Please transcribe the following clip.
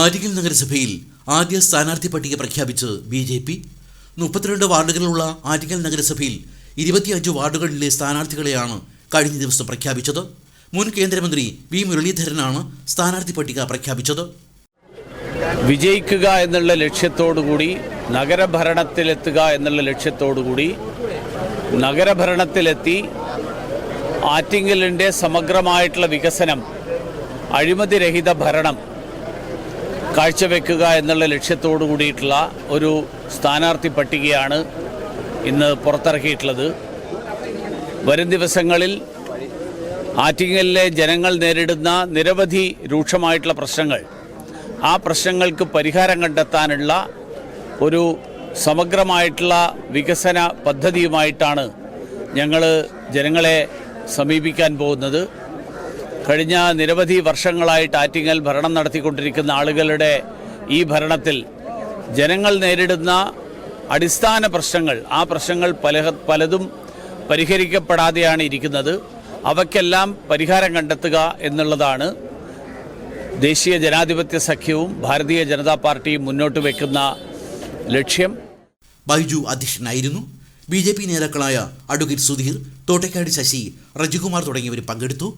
ആറ്റിങ്ങൽ നഗരസഭയിൽ ആദ്യ സ്ഥാനാർത്ഥി പട്ടിക പ്രഖ്യാപിച്ച് ബി ജെ പി. മുപ്പത്തിരണ്ട് വാർഡുകളിലുള്ള ആറ്റിങ്ങൽ നഗരസഭയിൽ ഇരുപത്തിയഞ്ച് വാർഡുകളിലെ സ്ഥാനാർത്ഥികളെയാണ് കഴിഞ്ഞ ദിവസം പ്രഖ്യാപിച്ചത്. മുൻ കേന്ദ്രമന്ത്രി വി മുരളീധരനാണ് സ്ഥാനാർത്ഥി പട്ടിക പ്രഖ്യാപിച്ചത്. വിജയിക്കുക എന്നുള്ള ലക്ഷ്യത്തോടുകൂടി നഗരഭരണത്തിലെത്തുക എന്നുള്ള ലക്ഷ്യത്തോടുകൂടി നഗരഭരണത്തിലെത്തി ആറ്റിങ്ങലിന്റെ സമഗ്രമായിട്ടുള്ള വികസനം അഴിമതിരഹിത ഭരണം കാഴ്ചവെക്കുക എന്നുള്ള ലക്ഷ്യത്തോടു കൂടിയിട്ടുള്ള ഒരു സ്ഥാനാർത്ഥി പട്ടികയാണ് ഇന്ന് പുറത്തിറക്കിയിട്ടുള്ളത്. വരും ദിവസങ്ങളിൽ ആറ്റിങ്ങലിലെ ജനങ്ങൾ നേരിടുന്ന നിരവധി രൂക്ഷമായിട്ടുള്ള പ്രശ്നങ്ങൾ ആ പ്രശ്നങ്ങൾക്ക് പരിഹാരം കണ്ടെത്താനുള്ള ഒരു സമഗ്രമായിട്ടുള്ള വികസന പദ്ധതിയുമായിട്ടാണ് ഞങ്ങൾ ജനങ്ങളെ സമീപിക്കാൻ പോകുന്നത്. കഴിഞ്ഞ നിരവധി വർഷങ്ങളായിട്ട് ആറ്റിങ്ങൽ ഭരണം നടത്തിക്കൊണ്ടിരിക്കുന്ന ആളുകളുടെ ഈ ഭരണത്തിൽ ജനങ്ങൾ നേരിടുന്ന അടിസ്ഥാന പ്രശ്നങ്ങൾ ആ പ്രശ്നങ്ങൾ പല പലതും പരിഹരിക്കപ്പെടാതെയാണ് ഇരിക്കുന്നത്. അവയ്ക്കെല്ലാം പരിഹാരം കണ്ടെത്തുക എന്നുള്ളതാണ് ദേശീയ ജനാധിപത്യ സഖ്യവും ഭാരതീയ ജനതാ പാർട്ടിയും മുന്നോട്ട് വെക്കുന്ന ലക്ഷ്യം. ബൈജു അധ്യക്ഷനായിരുന്നു. ബി ജെ പി നേതാക്കളായ അഡ്വക്കേറ്റ് സുധീർ തോട്ടക്കാട് ശശി റജികുമാർ തുടങ്ങിയവർ പങ്കെടുത്തു.